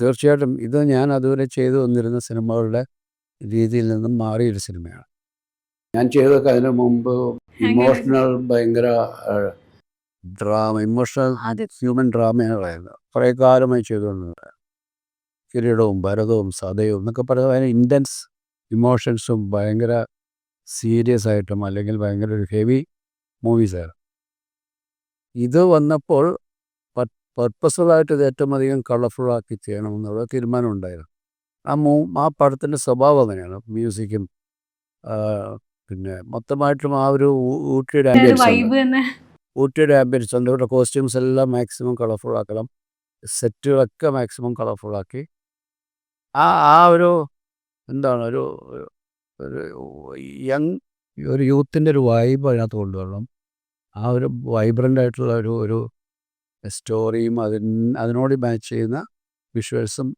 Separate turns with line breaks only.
തീർച്ചയായിട്ടും. ഇത് ഞാൻ അതുവരെ ചെയ്തു വന്നിരുന്ന സിനിമകളുടെ രീതിയിൽ നിന്നും മാറിയൊരു സിനിമയാണ്. ഞാൻ ചെയ്തൊക്കെ അതിനു മുമ്പ് ഇമോഷണൽ ഭയങ്കര ഡ്രാമ ഇമോഷണൽ ഹ്യൂമൻ ഡ്രാമയാണ് പറയുന്നത്. കുറേ കാലമായി ചെയ്തുകൊണ്ടിരുന്നത് കിരീടവും ഭരതവും സതയും എന്നൊക്കെ പറയുന്നത് ഭയങ്കര ഇന്റൻസ് ഇമോഷൻസും ഭയങ്കര സീരിയസ് ആയിട്ടും അല്ലെങ്കിൽ ഭയങ്കര ഒരു ഹെവി മൂവീസായിരുന്നു ഇത് വന്നപ്പോൾ പർപ്പസ്ഫുള്ളായിട്ട് ഇത് ഏറ്റവും അധികം കളർഫുള്ളാക്കി ചെയ്യണമെന്നുള്ള തീരുമാനം ഉണ്ടായിരുന്നു. ആ മൂ ആ പടത്തിന്റെ സ്വഭാവം അങ്ങനെയാണ്. മ്യൂസിക്കും പിന്നെ മൊത്തമായിട്ടും ആ ഒരു ഊട്ടിയുടെ ആംബിയൻസ് ഊട്ടിയുടെ ആംബിയൻസ് ഉണ്ട് ഇവിടെ കോസ്റ്റ്യൂംസ് എല്ലാം മാക്സിമം കളർഫുൾ ആക്കണം. സെറ്റുകളൊക്കെ മാക്സിമം കളർഫുൾ ആക്കി. ആ ആ ഒരു എന്താണ് ഒരു- ഒരു യങ് ഒരു യൂത്തിന്റെ ഒരു വൈബ് അതിനകത്ത് കൊണ്ടുവരണം. ആ ഒരു വൈബ്രന്റ് ആയിട്ടുള്ള ഒരു ഒരു സ്റ്റോറിയും അതിന് അതിനോട് മാച്ച് ചെയ്യുന്ന വിഷ്വൽസും